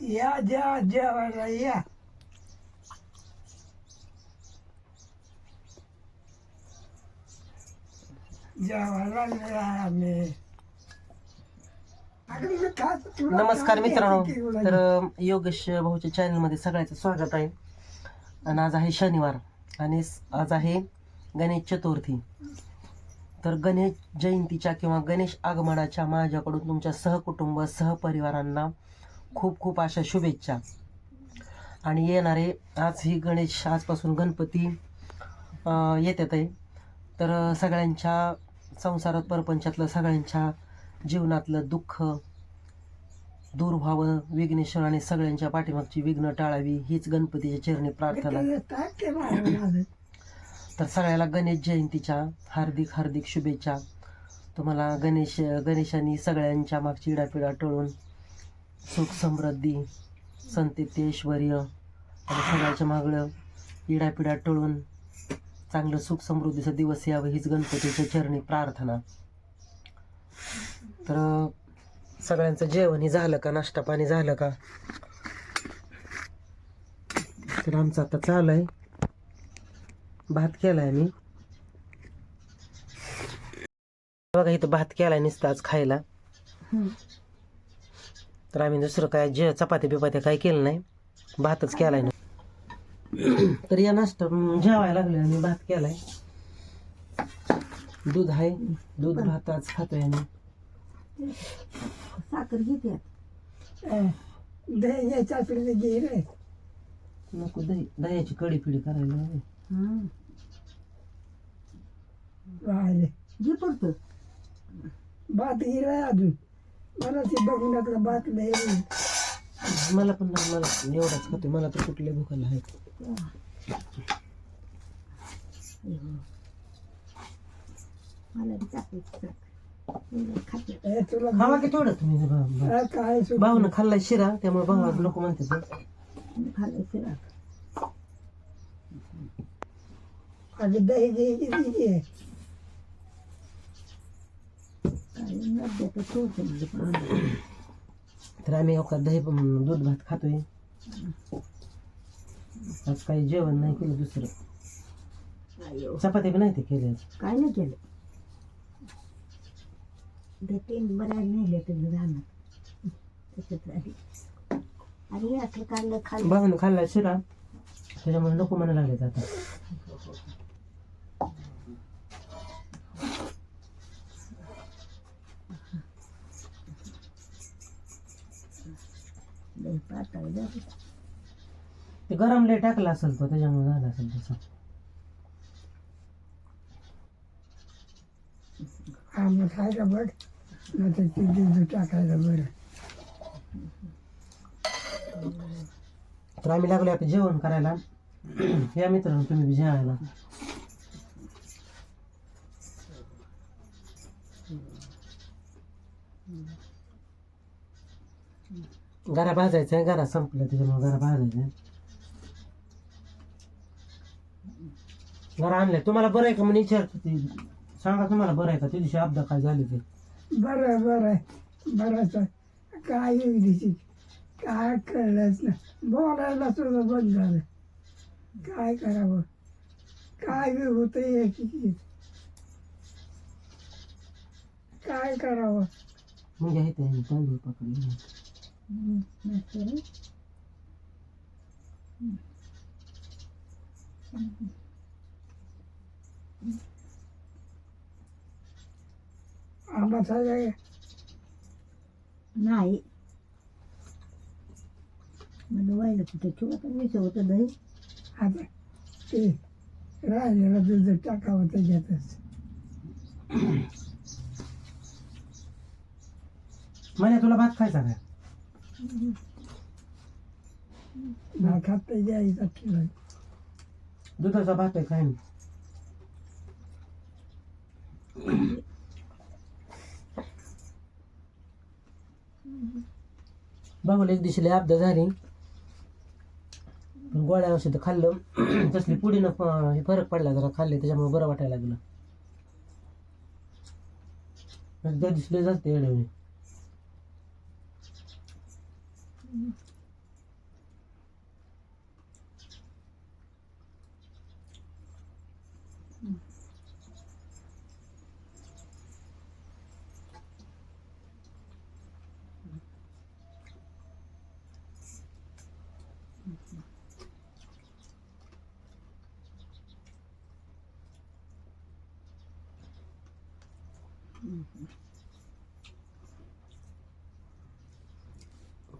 या जेवा जेवायला या. जेवायला नमस्कार मित्रांनो. तर योगेश भाऊच्या चॅनलमध्ये सगळ्याचं स्वागत आहे. आणि आज आहे शनिवार. आणि आज आहे गणेश चतुर्थी. तर गणेश जयंतीच्या किंवा गणेश आगमनाच्या माझ्याकडून तुमच्या सहकुटुंब सहपरिवारांना खूप खूप अशा शुभेच्छा. आणि येणारे आज ही गणेश आजपासून गणपती येतात आहे. तर सगळ्यांच्या संसारात परपंचातलं सगळ्यांच्या जीवनातलं दुःख दूर व्हावं विघ्नेश्वर आणि सगळ्यांच्या पाठीमागची विघ्न टाळावी हीच गणपतीच्या चरणी प्रार्थना. तर सगळ्याला गणेश जयंतीच्या हार्दिक हार्दिक शुभेच्छा. तुम्हाला गणेश गणेशांनी सगळ्यांच्या मागची इडापिडा टळून सुख समृद्धी संतती ऐश्वर्य आणि सगळ्याच्या मागळं इडापिडा टळून चांगलं सुख समृद्धीचा दिवस यावं हीच गणपतीच्या चरणी प्रार्थना. तर सगळ्यांचं जेवण हे झालं का? नाश्ता पाणी झालं का? तर आमचं आता चालू आहे. भात केलाय मी. बघा इथं भात केलाय नुसतं आज खायला. तर आम्ही दुसरं काय जे चपाती बिपात्या काय केलं नाही भातच केलाय. ना तर या नाश्ता जेवायला लागले आम्ही भात केलाय. दूध आहे. दूध भात आज खातोय आम्ही. साखर घेते नको दही दह्याची कडी पिढी करायला हवी. राहिले. घे पडतं. भात गिराय अजून. मला ते बघून टाकलं भात नाही मला पण नाही मला एवढाच खातोय मला तर कुठले भुकाला आहे. मला बी टाकायचं खाते हे तुला खावा की थोडं तुम्ही काय सुट भाऊनं खाल्लाय शिरा त्यामुळे भाऊ नको म्हणते ते. खाल्लं अगं दही घ्यायची तिची आहे तर आम्ही एका दही पण दूध भात खातोय. आज काही जेवण नाही केलं दुसरं. चपाती बी नाही ते केले काय नाही केलं? ते तीन बऱ्या नेले तुम्ही राहणार तसंच राहिली. अरे असं काढलं खाल्लं शिरा. त्याच्यामुळे नको म्हणायला लागले आता लई पातळ झालं. ते गरम लय टाकलं असेल तो त्याच्यामुळे झालं असेल तसं. खायला बघ नाही तर ती दूध टाकायला बरं. तर आम्ही लागलो आता जेवण करायला. या मित्रांनो तुम्ही बी जेवायला. गरा भाजायचं आहे गरा संपलं त्याच्यामुळे गरा भाजायचं आहे गरा आणलंय. तुम्हाला बरं आहे का? म्हणून विचारत होती सांगा तुम्हाला बरं आहे का? त्या दिवशी अपघात काय झाली ते? बरं आहे, बरं आहे बरंच आहे. काय दिवशी काय कळलंच ना बोलायला सुद्धा बंद झालं. काय करावं? काय बी होतं एकीच काय करावं? म्हणजे आहे ते तांदूळ पकडले. आंबा नाही. मला व्हायला कुठे होतं दही. आता ते राहिलेलं दूध टाकावं त्याच्यातच. म्हणे तुला भात खायचा काय नाही खात ठेवा दुधाचा भात आहे काय? नाही बाबूला एक दिवशी लय अपघात झाली गोळ्या औषध खाल्लं. तसली पुढीनं फरक पडला जरा खाल्ले त्याच्यामुळे बरं वाटायला लागलं. दिसले त्या एवढे लय जाते येडवणे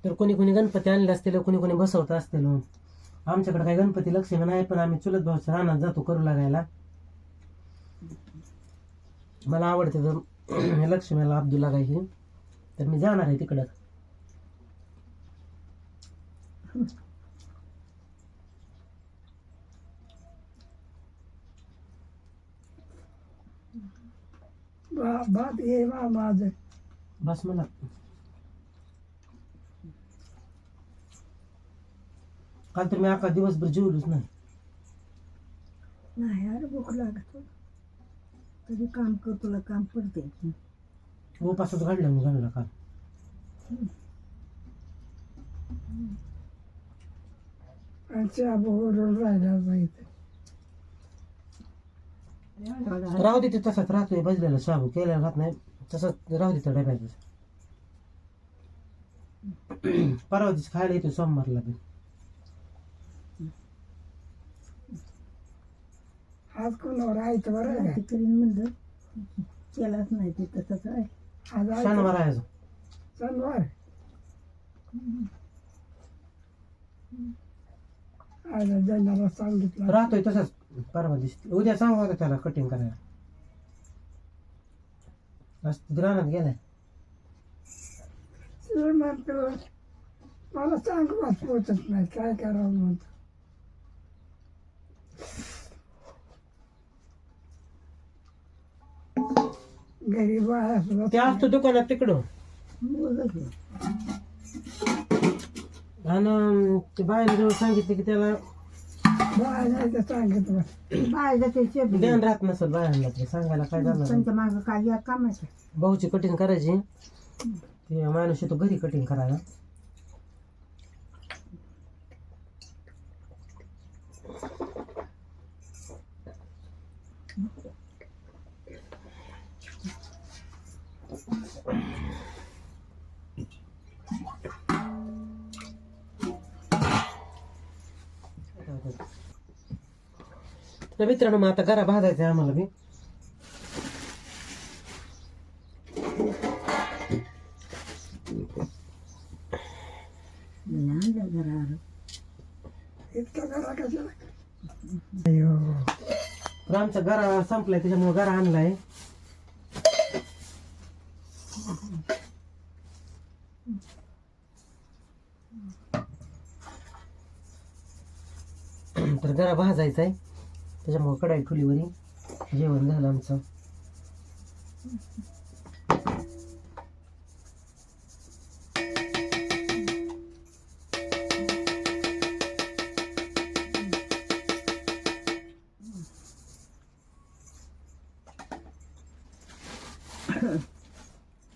तर कोणी कोणी गणपती आणले असतील कोणी कोणी बसवत असतील. आमच्याकडे काही गणपती लक्ष्मी नाही पण आम्ही चुलत भाऊच्या रानात जातो करू लागायला. मला आवडते तर लक्ष्मीला अब्दुल लागायची तर मी जाणार आहे तिकडं. बा- भात घे बा माझं. बस मला काल तर मी अख्खा दिवसभर जेवलोच नाही. नाही अरे भूक लागत. तरी काम कर तुला काम पडते उपासच घडला मी घडला काल. चहा बरोबर राहिला पाहिजे राहू दे ते तसाच राहतोय बजलेला शाबू केलेला राहत नाही. तसंच राहू दे त्या डब्यातच परवा दिवशी खायला येतो सोमवारला बी आज कोणावर आहे तर बरं आहे करीन म्हणलं. केलाच नाही ते तसंच आहे. आज आहे शनिवार आहे आज. शनिवार? आज जनाला सांगितलं. राहतोय तसाच. परवा दिवशी उद्या सांगू होता त्याला कटिंग करायला. आज तिथे रानात गेलाय मला सांगूच पोचत नाही. काय करावं म्हणतो. घरी बाळा ते असतो दुकानात तिकडं. आणि ते बाहेर सांगितलं की त्याला बाळा नाही तर सांगितलं बाळाचं ते शेप ध्यान राहत नसेल बाहेरला ते सांगायला काय झालं? त्यांच्या मागं काय या कामाचं भाऊची कटिंग करायची. ते माणूस येतो घरी कटिंग करायला. तर मित्रांनो मग आता घरा भाजायचं आहे आम्हाला मी तर आमचा गरा संपलाय त्याच्यामुळे गरा आणलाय. तर गरा भाजायचा आहे त्याच्यामुळे कढाई ठुलीवरी जेवण झालं आमचं.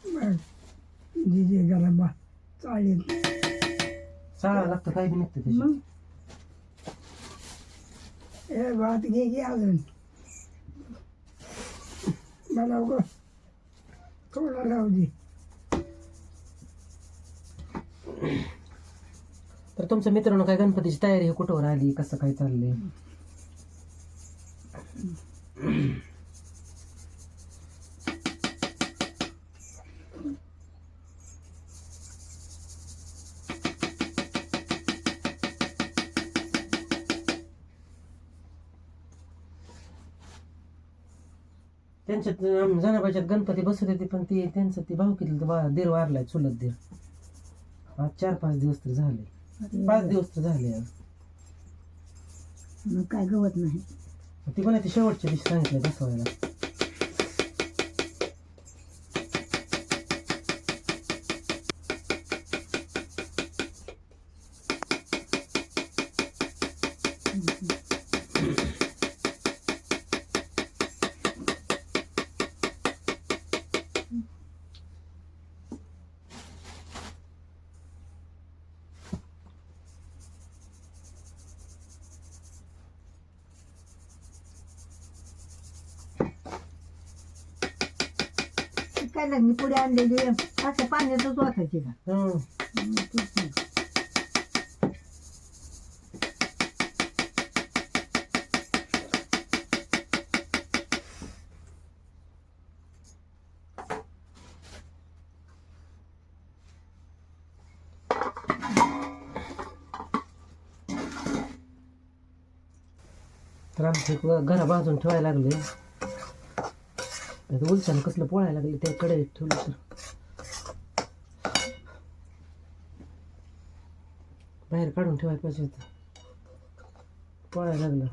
बघ जिजे गेला बा चालेल. चाळा लागतं काही बी निघतं त्याच्यात. भात घे की अजून मला उगं थोडा राहू दे तर तुमच्या मित्रांनो काय गणपतीची तयारी कुठवर आली कसं काय चाललंय? त्यांच्यात जनाबाईच्यात गणपती बसत होते पण ते त्यांचं ते भाऊ किती दीर वारलाय चुलत दीर. आज चार पाच दिवस तर झाले. पाच दिवस तर झाले आज. काय गवत नाही. ती कोणा ती शेवटच्या दिवशी सांगितलं बसवायला. काय लागली पुढे आणलेली असं पाण्यातच वाचायची का हं. तेच नाही. तर घरा बाजून ठेवायला लागले उलशानं कसलं पोळायला लागलं त्या कडे ठेवलं तर. बाहेर काढून ठेवायला पाहिजे होतं. पोळायला लागलं.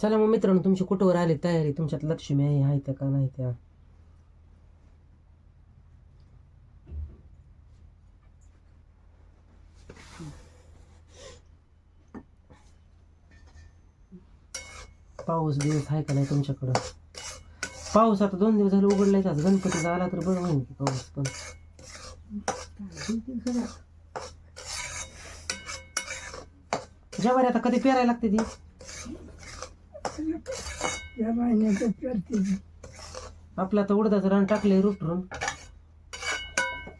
चला मग मित्रांनो तुमची कुठवर आली तयारी? तुमच्यात लक्ष्मी आहे आहे त्या का नाही त्या? पाऊस दिवस आहे का नाही तुमच्याकडं? पाऊस आता दोन दिवस झाले उघडलाय आज गणपतीचा आला तर बरं होईल की पाऊस पण. ठीक आता कधी पेरायला लागते ती? या. आपलं आता उडदाचं रान टाकलंय रुटरून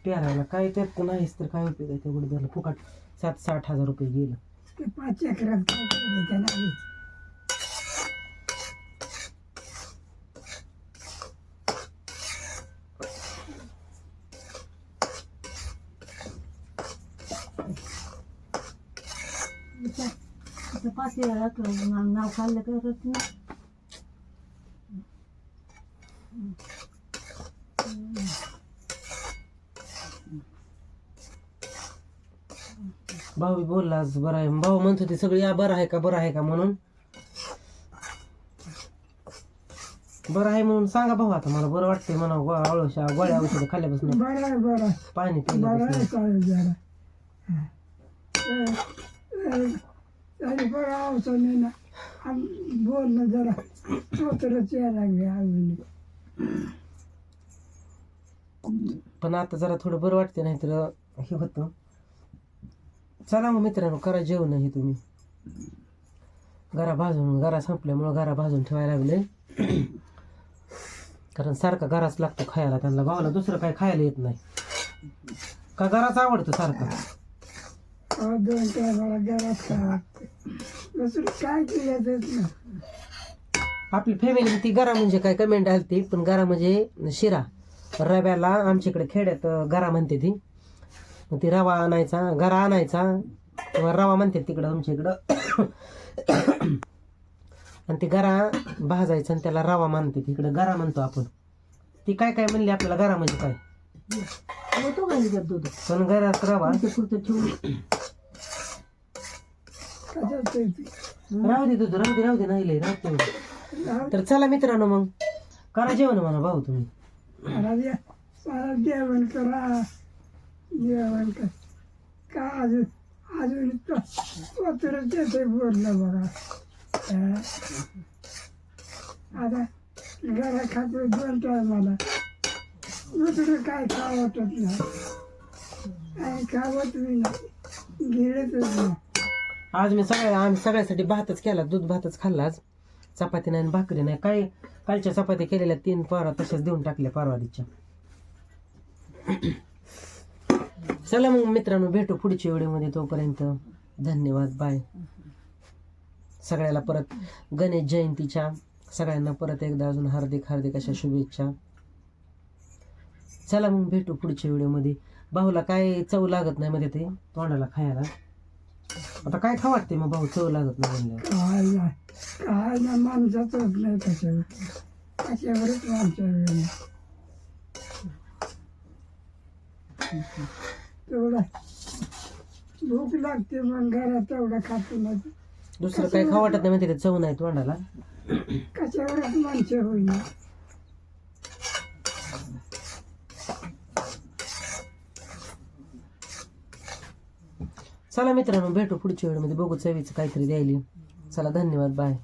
पेरायला काय त्यात नाहीच तर काय उपयोग आहे त्या उडदाला फुकाट सात साठ हजार रुपये गेलं ते पाच एकरात काय केलं त्याला आधी. इथं- नाव खाल्लं करत नाही भाऊ बोलला आज बरं आहे. भाऊ म्हणत होते सगळी "या, बरं आहे का बरं आहे का म्हणून? बरं आहे म्हणून सांगा भाऊ आता मला बरं वाटतंय म्हणा औषध गोळ्या औषधं खाल्ल्यापासून. बरं आहे बरं. पाणी बरं आहे तरी बरं आवडतो नाही ना आम बोलणं जरा स्वतःच यायला लागले अजून. पण आता जरा थोडं बरं वाटते नाही तर हे होतं. चला मग मित्रांनो करा जेवण हे तुम्ही. घरा भाजून घरा संपल्यामुळं घरा भाजून ठेवायला लागले. कारण सारखा घराच लागतो खायला त्यांना भावाला दुसरं काय खायला येत नाही. का घराच आवडतं सारखं? दोन टायमाला घरात काय वाटते दुसरं काय केलं आपली फॅमिली ती गरा म्हणजे काय कमेंट आली ती पण गरा म्हणजे शिरा. रव्याला आमच्याकडे खेड्यात अं, गरा म्हणते ती. मग ती रवा आणायचा गरा आणायचा. किंवा रवा म्हणते तिकडं आमच्या इकडं. आणि ते गरा भाजायचा आणि त्याला रवा मानते तिकडं गरा म्हणतो आपण. ती काय काय म्हणली आपल्याला गरा म्हणजे काय? होतो का दूध पण गरात रवा. आमच्या पुरतं ठेवून. राहू दे तुझं राहू दे राहू दे नाही लय, राहू तर चला मित्रांनो मग करा जेवण म्हणा भाऊ तुम्ही जेवण करा जेवण कर का अजून अजून स्वतःच येते बोललं बघा आता घरा खातो दोन टायमाला दुसरं काय खावतच नाही काय खावत मी नाही गिळतच नाही आज मी सगळ्या आम्ही सगळ्यासाठी भातच केला दूध भातच खाल्ला आज. चपाती नाही आणि भाकरी नाही. काय कालच्या चपात्या केलेल्या तीन परवा तशाच देऊन टाकल्या पारवाडीच्या चला मग मित्रांनो भेटू पुढच्या व्हिडिओमध्ये तोपर्यंत. धन्यवाद बाय. सगळ्याला परत गणेश जयंतीच्या सगळ्यांना परत एकदा अजून हार्दिक हार्दिक अशा शुभेच्छा. चला मग भेटू पुढच्या व्हिडिओमध्ये. भाऊला काय चव लागत नाही मध्ये ते तोंडाला खायला. आता काय खा वाटते मग भाऊ? चव लागत नाही म्हणल्यावर. काय नाही. काय ना माणसाच होत नाही त्याच्यावर. त्याच्यावरच माणसावर तेवढा. भूक लागते मग घरात तेवढा खातो ना दुसरं काही खाऊ वाटत नाही माहिती का? चव नाही तोंडाला. कशावरच माणसं होईना. चला मित्रांनो भेटू पुढच्या वेळेमध्ये. बघू चवीचं काहीतरी द्यायली. चला धन्यवाद. बाय